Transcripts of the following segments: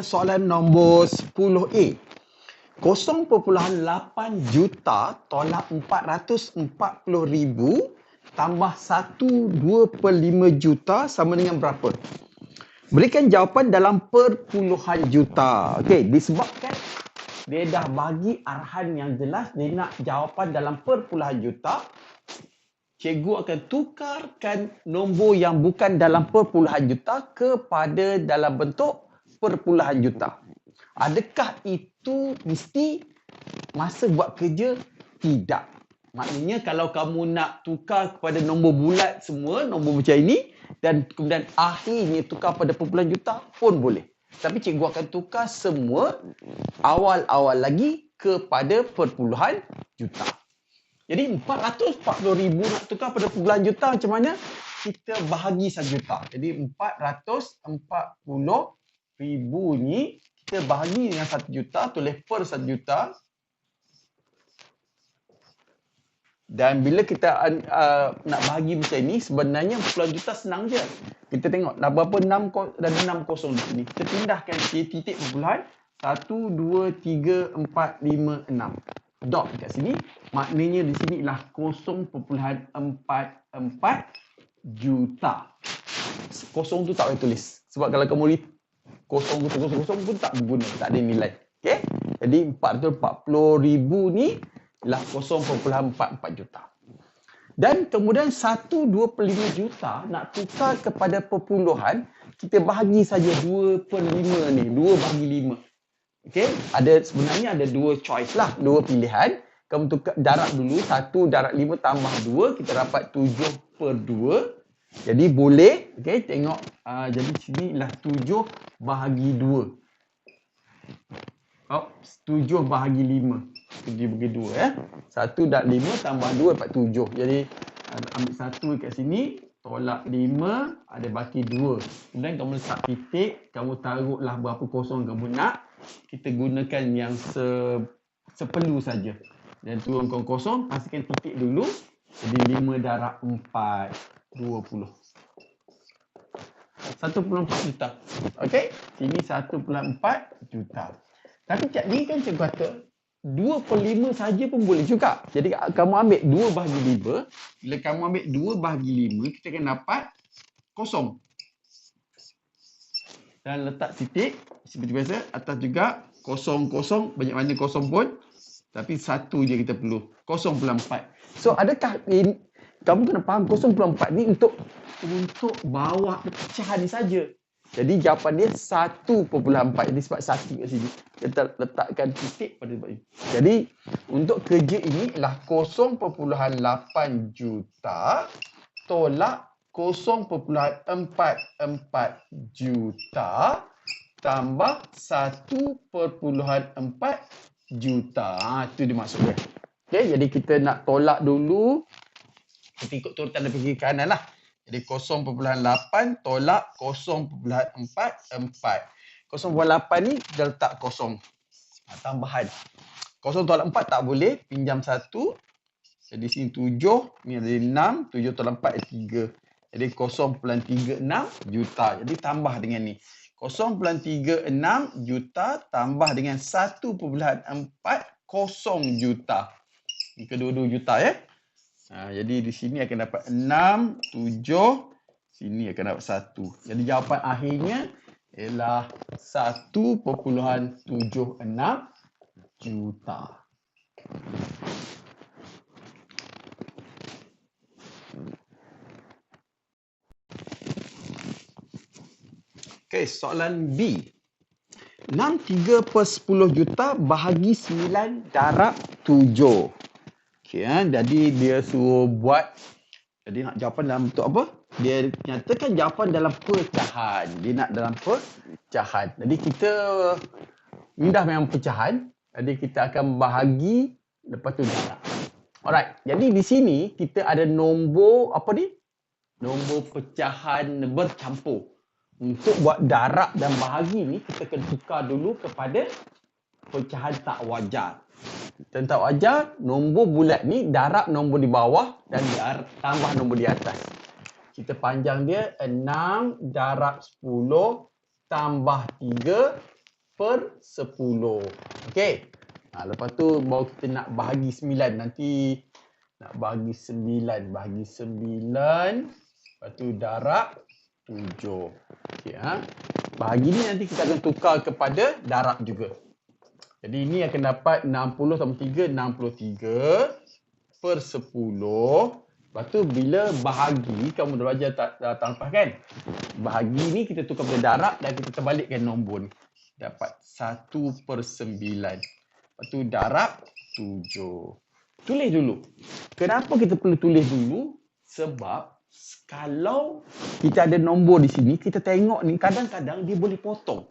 soalan nombor 10A. 0.8 juta tolak 440 ribu tambah 1 2 per 5 juta sama dengan berapa? Berikan jawapan dalam perpuluhan juta. Okey, disebabkan dia dah bagi arahan yang jelas dia nak jawapan dalam perpuluhan juta. Cikgu akan tukarkan nombor yang bukan dalam perpuluhan juta kepada dalam bentuk perpuluhan juta. Adakah itu mesti masa buat kerja? Tidak. Maknanya kalau kamu nak tukar kepada nombor bulat semua, nombor macam ini dan kemudian akhirnya tukar pada perpuluhan juta pun boleh. Tapi cikgu akan tukar semua awal-awal lagi kepada perpuluhan juta. Jadi 440 ribu nak tukar pada perpuluhan juta macam mana? Kita bahagi 1 juta. Jadi 440 ribu ni kita bahagi dengan 1 juta, tulis per 1 juta. Dan bila kita uh, nak bahagi macam ni, sebenarnya puluhan juta senang je. Kita tengok dah berapa 6, dah 6 kosong di sini. Kita pindahkan titik perpuluhan. 1, 2, 3, 4, 5, 6. Dot dekat sini. Maknanya di sini ialah 0.44 juta. Kosong tu tak boleh tulis. Sebab kalau kamu kosong kosong kosong kosong pun tak berguna, tak ada nilai. Okey? Jadi 440 ribu ni ialah 0.44 juta. Dan kemudian 1 2 per 5 juta nak tukar kepada perpuluhan, kita bahagi saja 2 per 5 ni, 2 bahagi 5. Okey? Ada sebenarnya ada dua choice lah, dua pilihan. Kamu tukar darab dulu, 1 darab 5 tambah 2, kita dapat 7 per 2. Jadi boleh, okey, tengok uh, jadi sini ialah 7 bahagi 2. Oh, 7 bahagi 5. 7 bahagi 2 ya. 1 dan 5 tambah 2 dapat 7. Jadi ambil 1 kat sini, tolak 5, ada baki 2. Kemudian kamu letak titik, kamu taruhlah berapa kosong kamu nak. Kita gunakan yang se seperlu saja. Dan turunkan kosong, pastikan titik dulu. Jadi 5 darab 4. 20. 1.4 juta. Okey? Sini 1.4 juta. Tapi cak ni kan cikgu kata 2 per 5 saja pun boleh juga. Jadi kamu ambil 2 bahagi 5. Bila kamu ambil 2 bahagi 5, kita akan dapat kosong. Dan letak titik seperti biasa. Atas juga kosong-kosong. Banyak mana kosong pun. Tapi satu je kita perlu. 0.4. So adakah kamu kena faham 0.4 ni untuk untuk bawah pecahan ni saja. Jadi jawapan dia 1.4. Jadi sebab satu kat sini. Kita letakkan titik pada tempat ini. Jadi untuk kerja ini ialah 0.8 juta tolak 0.44 juta tambah 1.4 juta. Ha, itu dimaksudkan. Okay, jadi kita nak tolak dulu kita ikut turutan dari kiri kanan lah. Jadi 0.8 tolak 0.44. 0.8 ni kita letak kosong. Ha, tambahan. 0 tolak 4 tak boleh. Pinjam 1. Jadi sini 7. Ni ada 6. 7 tolak 4 3. Jadi 0.36 juta. Jadi tambah dengan ni. 0.36 juta tambah dengan 1.40 juta. Ini kedua-dua juta ya. Ha, jadi di sini akan dapat 6, 7. Sini akan dapat 1. Jadi jawapan akhirnya ialah 1.76 juta. Okey, soalan B. 6 3 per 10 juta bahagi 9 darab 7. Okay, ha? Jadi dia suruh buat jadi nak jawapan dalam bentuk apa? Dia nyatakan jawapan dalam pecahan. Dia nak dalam pecahan. Jadi kita mudah memang pecahan. Jadi kita akan bahagi lepas tu darab. Alright. Jadi di sini kita ada nombor apa ni? Nombor pecahan bercampur. Untuk buat darab dan bahagi ni kita kena tukar dulu kepada pecahan tak wajar. Tentang wajar, nombor bulat ni darab nombor di bawah dan tambah nombor di atas. Kita panjang dia 6 darab 10 tambah 3 per 10. Okey. Ha, lepas tu baru kita nak bahagi 9. Nanti nak bahagi 9. Bahagi 9. Lepas tu darab 7. Okey. Ha? Bahagi ni nanti kita akan tukar kepada darab juga. Jadi ini akan dapat 60 tambah 3, 63 per 10. Lepas tu bila bahagi, kamu dah belajar tak, tak lepas kan? Bahagi ni kita tukar pada darab dan kita terbalikkan nombor ni. Dapat 1 per 9. Lepas tu darab 7. Tulis dulu. Kenapa kita perlu tulis dulu? Sebab kalau kita ada nombor di sini, kita tengok ni kadang-kadang dia boleh potong.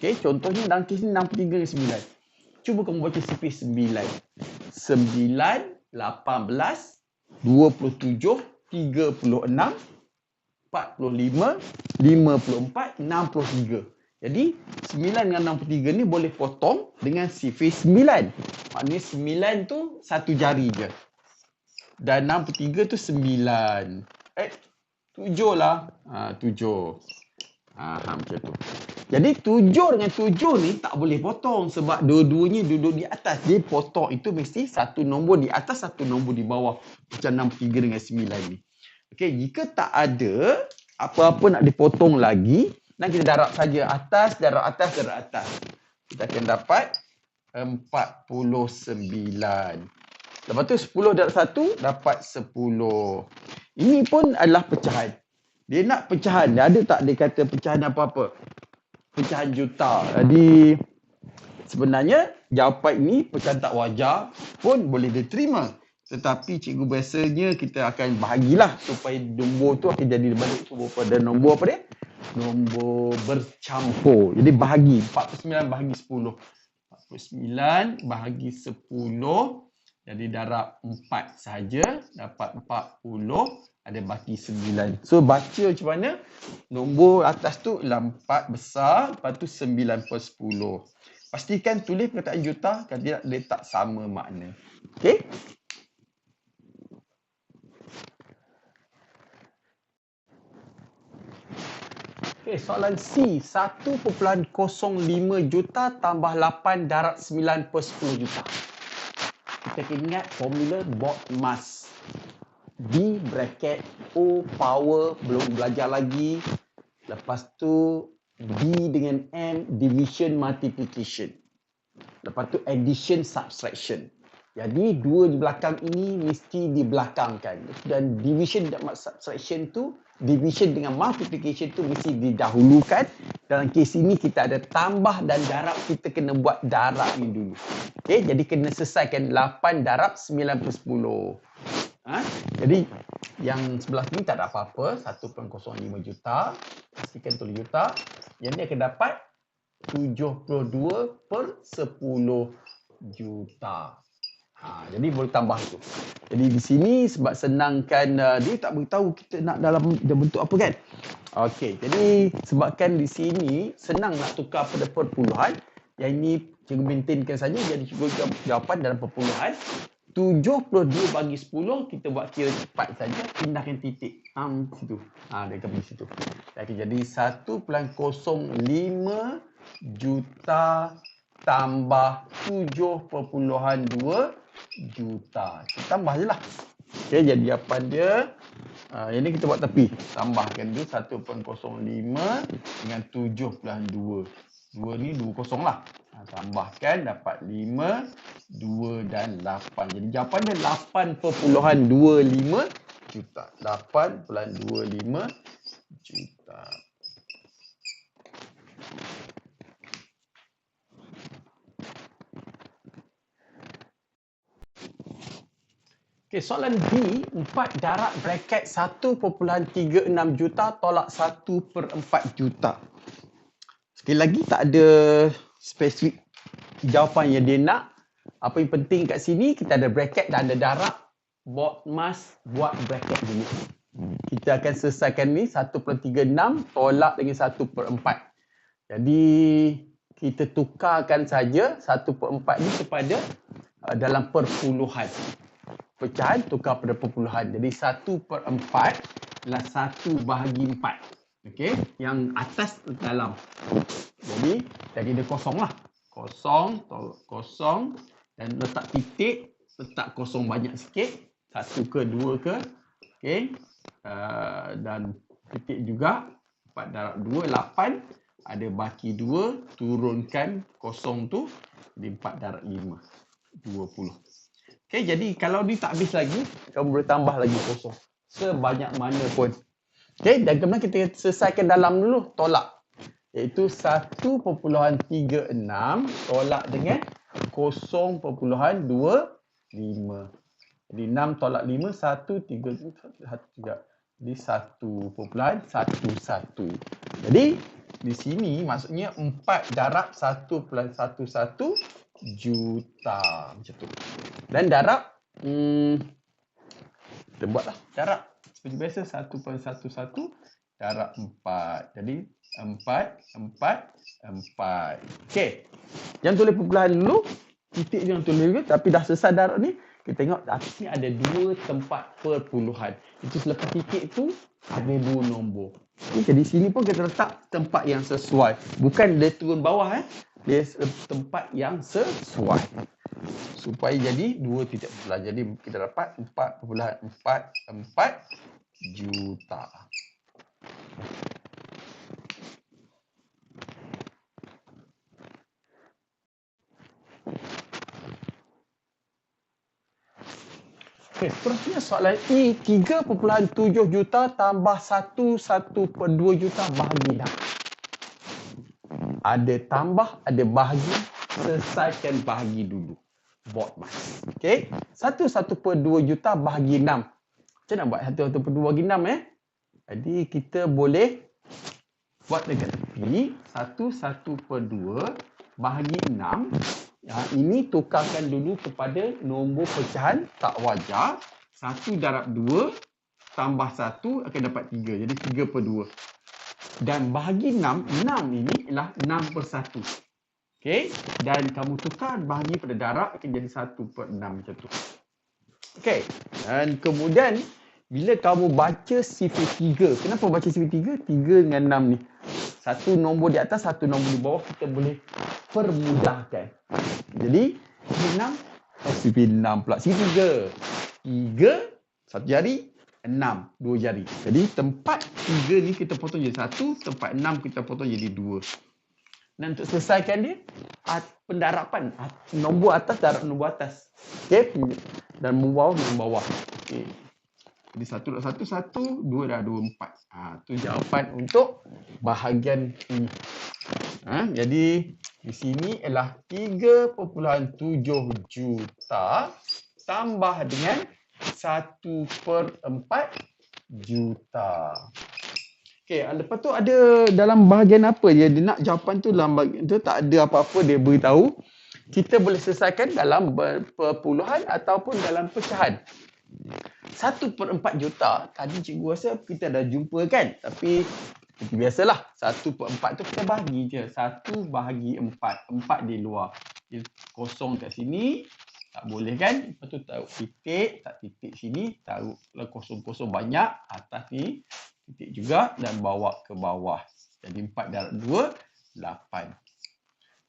Okey, contohnya dalam kes ni 63 dengan 9. Cuba kamu baca CP 9. 9, 18, 27, 36, 45, 54, 63. Jadi 9 dengan 63 ni boleh potong dengan sifir 9. Maknanya 9 tu satu jari je. Dan 63 tu 9. Eh 7 lah. Ha 7. Ha, ha macam tu. Jadi 7 dengan 7 ni tak boleh potong sebab dua-duanya duduk di atas. Dia potong itu mesti satu nombor di atas, satu nombor di bawah. Macam 63 dengan 9 ni. Okey, jika tak ada apa-apa nak dipotong lagi, dan kita darab saja atas, darab atas, darab atas. Kita akan dapat 49. Lepas tu 10 darab 1 dapat 10. Ini pun adalah pecahan. Dia nak pecahan. Dia ada tak dia kata pecahan apa-apa? Pecahan juta. Jadi sebenarnya jawapan ini pecahan tak wajar pun boleh diterima. Tetapi cikgu biasanya kita akan bahagilah supaya nombor tu akan jadi balik pada nombor apa dia? nombor bercampur. Jadi bahagi 49 bahagi 10. 49 bahagi 10 jadi darab 4 saja dapat 40 ada baki 9. So baca macam mana? Nombor atas tu ialah 4 besar lepas tu 9 per 10. Pastikan tulis perkataan juta kalau tidak letak sama makna. Okey? Okey, soalan C. 1.05 juta tambah 8 darab 9 per 10 juta. Kita ingat formula bot mass. B bracket O power belum belajar lagi. Lepas tu D dengan M division multiplication. Lepas tu addition subtraction. Jadi dua di belakang ini mesti dibelakangkan. Dan division dan subtraction tu division dengan multiplication tu mesti didahulukan. Dalam kes ini kita ada tambah dan darab, kita kena buat darab ni dulu. Okay, jadi kena selesaikan 8 darab 9 per 10. Ha? Jadi yang sebelah sini tak ada apa-apa, 1.05 juta. Pastikan tulis juta. Yang ni akan dapat 72 per 10 juta. Ha, jadi boleh tambah tu. Jadi di sini sebab senangkan uh, dia tak beritahu kita nak dalam bentuk apa kan. Okey, jadi sebabkan di sini senang nak tukar pada perpuluhan. Yang ini cikgu maintainkan saja jadi cikgu jawapan dalam perpuluhan. 72 bagi 10 kita buat kira cepat saja pindahkan titik am situ. Ha dia akan pergi situ. Jadi jadi 1.05 juta tambah 7.2 juta. Kita tambah je lah. Okay, jadi jawapan dia. Uh, yang ni kita buat tepi. Tambahkan dia 1.05 dengan 7 plus 2. 2 ni 2 kosong lah. Uh, tambahkan dapat 5, 2 dan 8. Jadi jawapan dia 8.25 juta. 8.25 juta. Okey, soalan B, 4 darab bracket 1.36 juta tolak 1 per 4 juta. Sekali lagi tak ada spesifik jawapan yang dia nak. Apa yang penting kat sini, kita ada bracket dan ada darab. Buat mas, buat bracket dulu. Kita akan selesaikan ni 1 per 36 tolak dengan 1 per 4. Jadi, kita tukarkan saja 1 per 4 ni kepada uh, dalam perpuluhan pecahan tukar pada perpuluhan. Jadi 1 per 4 adalah 1 bahagi 4. Okey, yang atas dalam. Jadi, jadi dia kosong lah. Kosong, kosong dan letak titik, letak kosong banyak sikit. Satu ke dua ke. Okey. Uh, dan titik juga. 4 darab 2, 8. Ada baki 2, turunkan kosong tu. Jadi 4 darab 5, 20. Okey, jadi kalau ni tak habis lagi, kamu boleh tambah lagi kosong. Sebanyak mana pun. Okey, dan kemudian kita selesaikan dalam dulu, tolak. Iaitu 1.36 tolak dengan 0.25. Jadi 6 tolak 5, 1, 3, 1, 3. Jadi 1.11. Jadi di sini maksudnya 4 darab 1.11 juta. Macam tu. Dan darab, hmm, kita buatlah darab seperti biasa 1.11 darab 4. Jadi 4, 4, 4. Okey. Jangan tulis perpuluhan dulu. Titik jangan tulis dulu. Tapi dah selesai darab ni. Kita tengok atas ni ada dua tempat perpuluhan. Itu selepas titik tu ada dua nombor. Okay, jadi sini pun kita letak tempat yang sesuai. Bukan dia turun bawah eh. Dia tempat yang sesuai. Supaya jadi dua titik perpuluhan. Jadi kita dapat 4.44 juta. Okay, seterusnya soalan E 3.7 juta tambah 1 1.2 juta bahagi. Ada tambah, ada bahagi. Selesaikan bahagi dulu. Buat mas. Okay. 1 1.2 juta bahagi 6. Macam nak buat 1 1.2 bahagi 6 eh? Jadi kita boleh buat dekat tepi. 1 1.2 bahagi 6 Ya, ini tukarkan dulu kepada nombor pecahan tak wajar. Satu darab dua tambah satu akan dapat tiga. Jadi tiga per dua. Dan bahagi enam, enam ini ialah enam per satu. Okay. Dan kamu tukar bahagi pada darab akan jadi satu per enam macam tu. Okay. Dan kemudian bila kamu baca sifar tiga. Kenapa baca sifar tiga? Tiga dengan enam ni. Satu nombor di atas, satu nombor di bawah kita boleh permudahkan. Jadi, enam, sifir enam pula. Sifir tiga. Tiga, satu jari, enam, dua jari. Jadi, tempat tiga ni kita potong jadi satu, tempat enam kita potong jadi dua. Dan untuk selesaikan dia, pendarapan. Nombor atas, darab nombor atas. Okay. Dan membawah, membawah. Okay. Jadi satu dah satu, satu, dua dah dua, empat. Ha, tu jawapan untuk bahagian ini. Ha, jadi di sini ialah 3.7 juta tambah dengan 1 per 4 juta. Okey, lepas tu ada dalam bahagian apa dia? Dia nak jawapan tu dalam bahagian tu tak ada apa-apa dia beritahu. Kita boleh selesaikan dalam perpuluhan ataupun dalam pecahan. Satu per empat juta, tadi cikgu rasa kita dah jumpa kan? Tapi seperti biasalah, satu per empat tu kita bahagi je. Satu bahagi empat, empat di luar. Jadi, kosong kat sini, tak boleh kan? Lepas tu taruh titik, tak titik sini, taruh kosong-kosong banyak atas ni. Titik juga dan bawa ke bawah. Jadi empat darab dua, lapan.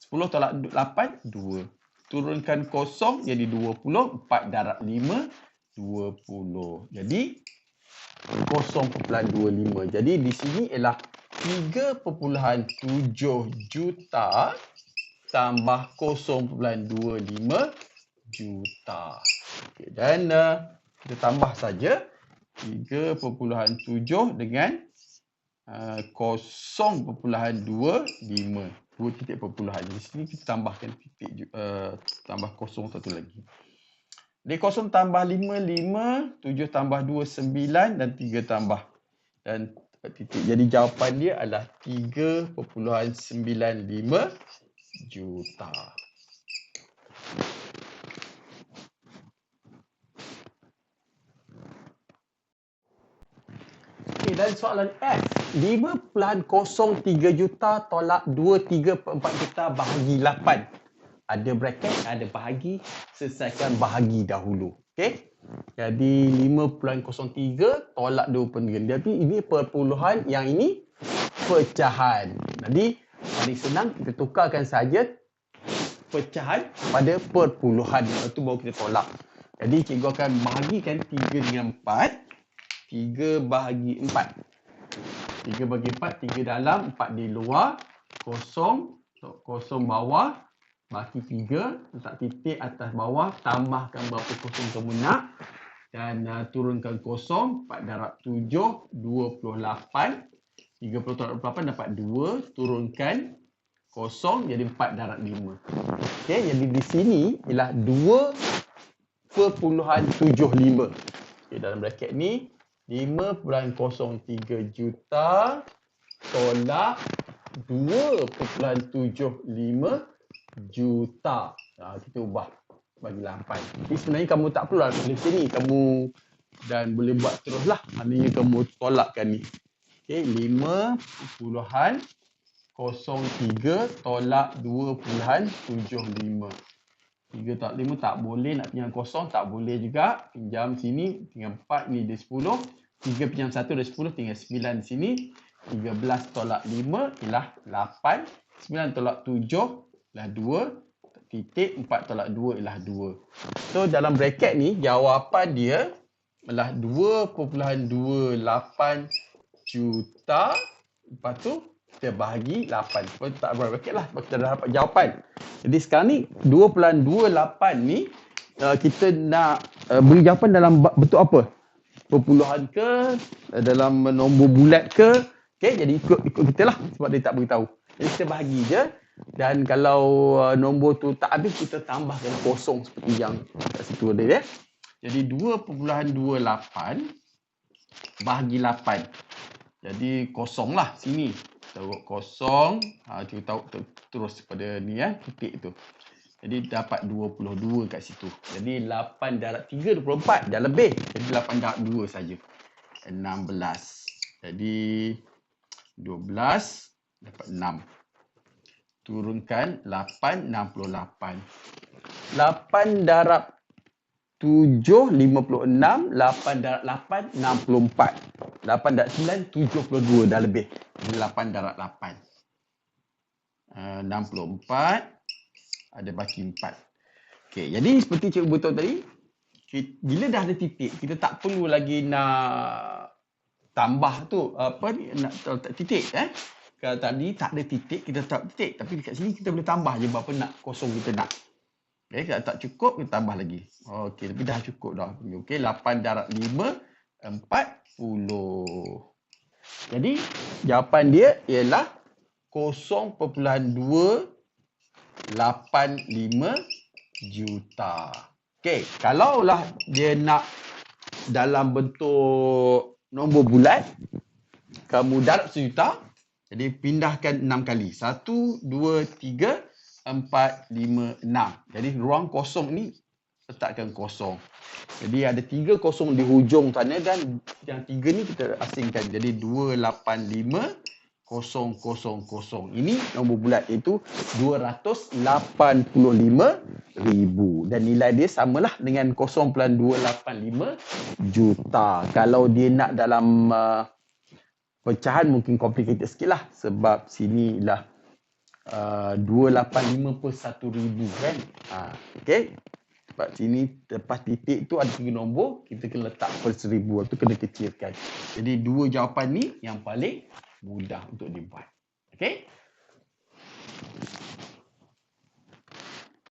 Sepuluh tolak lapan, dua. Turunkan kosong jadi dua puluh, empat darab lima, 20. Jadi 0.25. Jadi di sini ialah 3.7 juta tambah 0.25 juta. Okay, dan uh, kita tambah saja 3.7 dengan uh, 0.25. Dua titik perpuluhan. Di sini kita tambahkan titik uh, tambah kosong satu lagi. Dia kosong tambah 5, 5, 7 tambah 2, 9 dan 3 tambah. Dan titik. Jadi jawapan dia adalah 3.95 juta. Okay, dan soalan F. 5.03 juta tolak 2.34 juta bahagi 8 ada bracket, ada bahagi, selesaikan bahagi dahulu. Okay? Jadi 5.03 tolak 2.3. Jadi ini perpuluhan, yang ini pecahan. Jadi paling senang kita tukarkan saja pecahan pada perpuluhan. Lepas tu baru kita tolak. Jadi cikgu akan bahagikan 3 dengan 4. 3 bahagi 4. 3 bagi 4, 3 dalam, 4 di luar. Kosong, kosong bawah. Baki 3, letak titik atas bawah. Tambahkan berapa kosong kamu nak. Dan uh, turunkan kosong, 4 darab 7, 28. 30 tolak 28 dapat 2. Turunkan kosong jadi 4 darab 5. Okey, jadi di sini ialah 2.75. Okey, dalam bracket ni 5.03 juta tolak 2.75 juta. Ha, kita ubah bagi 8. Jadi sebenarnya kamu tak perlu lah tulis sini. Kamu dan boleh buat teruslah. Maknanya kamu tolakkan ni. Okey, 5 puluhan 03 tolak 2.75. 3 tak 5 tak boleh nak pinjam kosong tak boleh juga. Pinjam sini tinggal 4 ni dia 10. 3 pinjam 1 dia 10 tinggal 9 di sini. 13 tolak 5 ialah 8. 9 tolak 7 ialah 2. Titik 4 tolak 2 ialah 2. So dalam bracket ni jawapan dia ialah 2.28 juta. Lepas tu kita bahagi 8. Sebab tak berapa bracket lah. Sebab kita dah dapat jawapan. Jadi sekarang ni 2.28 ni uh, kita nak uh, beri jawapan dalam bentuk apa? Perpuluhan ke? Uh, dalam nombor bulat ke? Okay, jadi ikut ikut kita lah sebab dia tak beritahu. Jadi kita bahagi je. Dan kalau uh, nombor tu tak habis, kita tambahkan kosong seperti yang kat situ ada ya. Jadi 2.28 bahagi 8. Jadi kosong lah sini teruk kosong. Ha, kita tahu terus pada ni ya titik tu. Jadi dapat 22 kat situ. Jadi 8 darab 3 24 dah lebih. Jadi 8 darab 2 saja. 16 jadi 12 dapat 6 turunkan 8 68 8 darab 7, 56, 8 darab 8, 64. 8 darab 9, 72 dah lebih. 8 darab 8. Uh, 64. Ada baki 4. Okey, jadi seperti cikgu betul tadi, bila dah ada titik, kita tak perlu lagi nak tambah tu apa ni nak letak titik eh. Kalau tadi tak ada titik, kita tak titik. Tapi dekat sini kita boleh tambah je berapa nak kosong kita nak. Okey, kalau tak cukup, kita tambah lagi. Okey, tapi dah cukup dah. Okey, 8 darab 5, 40. Jadi, jawapan dia ialah 0.285 juta. Okey, kalaulah dia nak dalam bentuk nombor bulat, kamu darab sejuta, jadi pindahkan 6 kali. 1, 2, 3, empat, lima, enam. Jadi ruang kosong ni letakkan kosong. Jadi ada tiga kosong di hujung sana dan yang tiga ni kita asingkan. Jadi dua, lapan, lima, kosong, kosong, kosong. Ini nombor bulat iaitu 285 ribu. Dan nilai dia samalah dengan 0.285 juta. Kalau dia nak dalam uh, pecahan mungkin complicated sikit lah. Sebab sini lah uh, 285 per 1000 kan. Ha, okay. Sebab sini lepas titik tu ada tiga nombor, kita kena letak per seribu tu kena kecilkan. Jadi dua jawapan ni yang paling mudah untuk dibuat. Okey? Okay.